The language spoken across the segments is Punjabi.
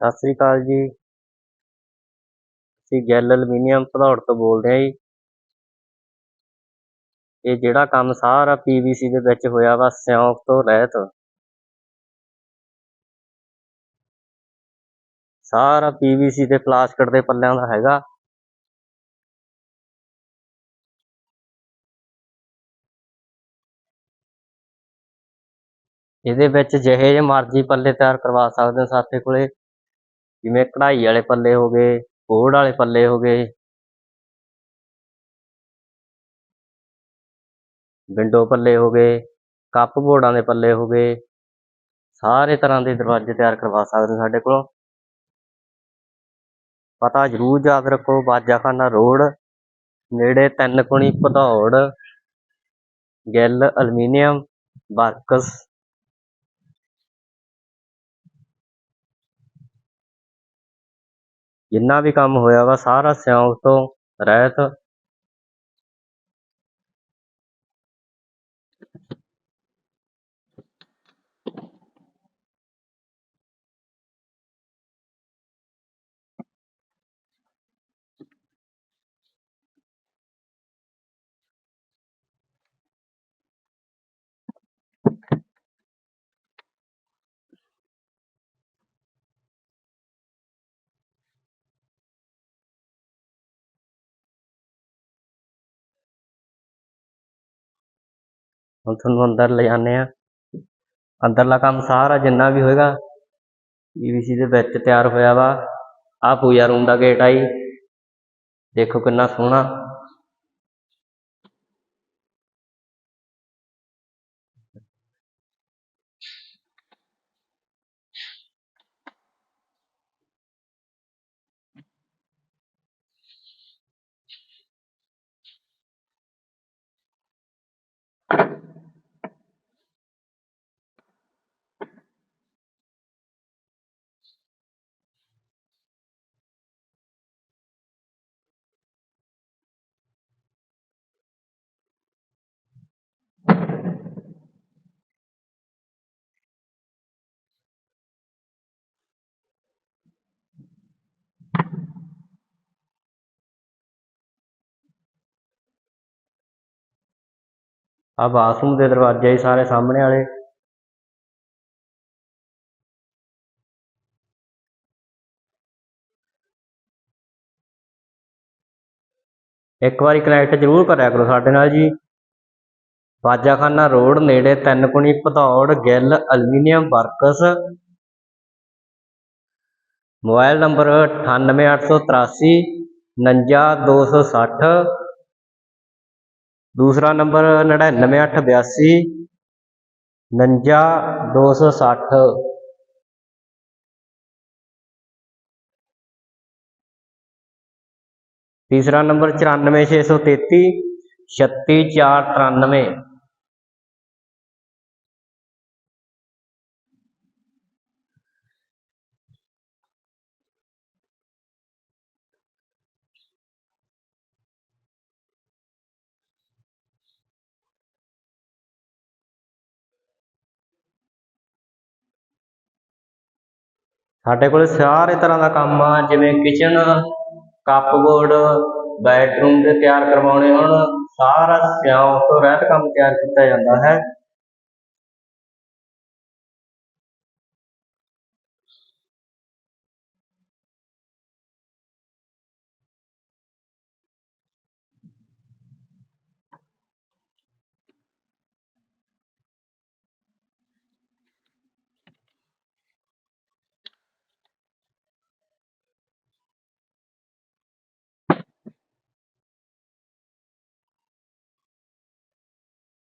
ਸਤਿ ਸ੍ਰੀ ਅਕਾਲ ਜੀ। ਅਸੀਂ ਗੈਲ ਐਲੂਮੀਨੀਅਮ ਭਦੌੜ ਤੋਂ ਬੋਲਦੇ ਹਾਂ ਜੀ। ਇਹ ਜਿਹੜਾ ਕੰਮ ਸਾਰਾ ਪੀਵੀਸੀ ਦੇ ਵਿੱਚ ਹੋਇਆ ਵਾ, ਸਿਉਂਕ ਤੋਂ ਰਹਿਤ। ਸਾਰਾ ਪੀਵੀਸੀ ਦੇ ਪਲਾਸਟਿਕ ਦੇ ਪੱਲਿਆਂ ਦਾ ਹੈਗਾ। ਇਹਦੇ ਵਿੱਚ ਜਿਹੇ ਜਿਹੇ ਮਰਜ਼ੀ ਪੱਲੇ ਤਿਆਰ ਕਰਵਾ ਸਕਦੇ ਹੋ ਸਾਡੇ ਕੋਲੇ। ਜਿਵੇਂ ਕਢਾਈ ਵਾਲੇ ਪੱਲੇ ਹੋ ਗਏ, ਬੋਰਡ ਵਾਲੇ ਪੱਲੇ ਹੋ ਗਏ। ਵਿੰਡੋ ਪੱਲੇ ਹੋ ਗਏ, ਕੱਪ ਬੋਰਡਾਂ ਦੇ ਪੱਲੇ ਹੋ ਗਏ। ਸਾਰੇ ਤਰ੍ਹਾਂ ਦੇ ਦਰਵਾਜ਼ੇ ਤਿਆਰ ਕਰਵਾ ਸਕਦੇ ਸਾਡੇ ਕੋਲੋਂ। ਪਤਾ ਜ਼ਰੂਰ ਯਾਦ ਰੱਖੋ, ਬਾਜਾਖਾਨਾ ਰੋਡ, ਨੇੜੇ ਤਿੰਨ ਕੁਣੀ ਭਦੌੜ, ਗਿੱਲ ਅਲਮੀਨੀਅਮ ਵਰਕਸ ਜਿੰਨਾ ਵੀ ਕੰਮ ਹੋਇਆ ਵਾ ਸਾਰਾ ਸਿਉਂਕ ਤੋਂ ਰਹਿਤ ਹੁਣ ਤੁਹਾਨੂੰ ਅੰਦਰ ਲੈ ਜਾਂਦੇ ਆ ਅੰਦਰਲਾ ਕੰਮ ਸਾਰਾ ਜਿੰਨਾ ਵੀ ਹੋਏਗਾ ਪੀਵੀਸੀ ਦੇ ਵਿੱਚ ਤਿਆਰ ਹੋਇਆ ਵਾ। ਆ ਪੂਜਾ ਰੂਮ ਦਾ ਗੇਟ ਆ ਜੀ। ਦੇਖੋ ਕਿੰਨਾ ਸੋਹਣਾ। ਆ ਬਾਥਰੂਮ ਦੇ ਦਰਵਾਜ਼ੇ ਜੀ ਸਾਰੇ ਸਾਹਮਣੇ ਵਾਲੇ। ਇੱਕ ਵਾਰੀ ਕਨੈਕਟ ਜ਼ਰੂਰ ਕਰਿਆ ਕਰੋ ਸਾਡੇ ਨਾਲ ਜੀ। ਬਾਜਾਖਾਨਾ ਰੋਡ ਨੇੜੇ ਤਿੰਨ ਕੁਣੀ Bhadaur Gill aluminium works. Mobile number 98883 59260 दूसरा नंबर नड़िन्नवे अठ बयासी, नंजा दो सौ सठ। तीसरा नंबर चौरानवे, छे सौ तेती, छत्ती चार तिरानवे। ਸਾਡੇ ਕੋਲ ਸਾਰੇ ਤਰ੍ਹਾਂ ਦਾ ਕੰਮ ਆ, ਜਿਵੇਂ ਕਿਚਨ ਕੱਪਬੋਰਡ ਬੈਡਰੂਮ ਦੇ ਤਿਆਰ ਕਰਵਾਉਣੇ ਹੋਣ, ਸਾਰਾ ਸਿਉਂਕ ਤੋਂ ਰਹਿਤ ਕੰਮ ਤਿਆਰ ਕੀਤਾ ਜਾਂਦਾ ਹੈ।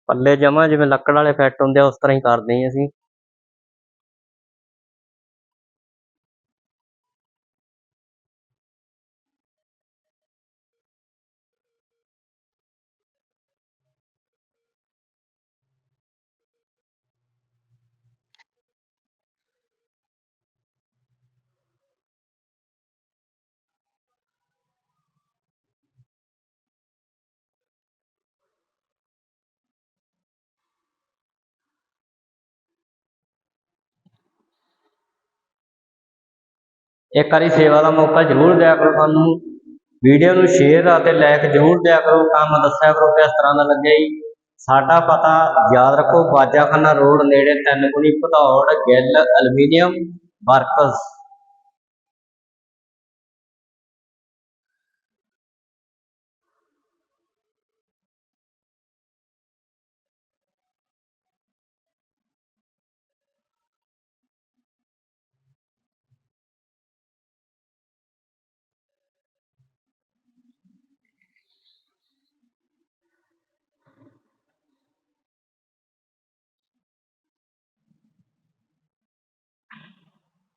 ਪੱਲੇ ਜਮਾ ਜਿਵੇਂ ਲੱਕੜ ਵਾਲੇ ਫਿੱਟ ਹੁੰਦੇ ਆ ਉਸ ਤਰ੍ਹਾਂ ਹੀ ਕਰਦੇ ਹਾਂ ਅਸੀਂ। ਇੱਕ ਵਾਰੀ ਸੇਵਾ ਦਾ ਮੌਕਾ ਜ਼ਰੂਰ ਦਿਆ ਕਰੋ ਸਾਨੂੰ। ਵੀਡੀਓ ਨੂੰ ਸ਼ੇਅਰ ਅਤੇ ਲਾਈਕ ਜ਼ਰੂਰ ਦਿਆ ਕਰੋ। ਕੰਮ ਦੱਸਿਆ ਕਰੋ ਕਿਸ ਤਰ੍ਹਾਂ ਦਾ ਲੱਗਿਆ ਜੀ। ਸਾਡਾ ਪਤਾ ਯਾਦ ਰੱਖੋ, ਬਾਜਾਖਾਨਾ ਰੋਡ ਨੇੜੇ ਤਿੰਨ ਗੁਣੀ ਭਦੌੜ ਗਿੱਲ ਐਲੂਮੀਨੀਅਮ ਵਰਕਸ।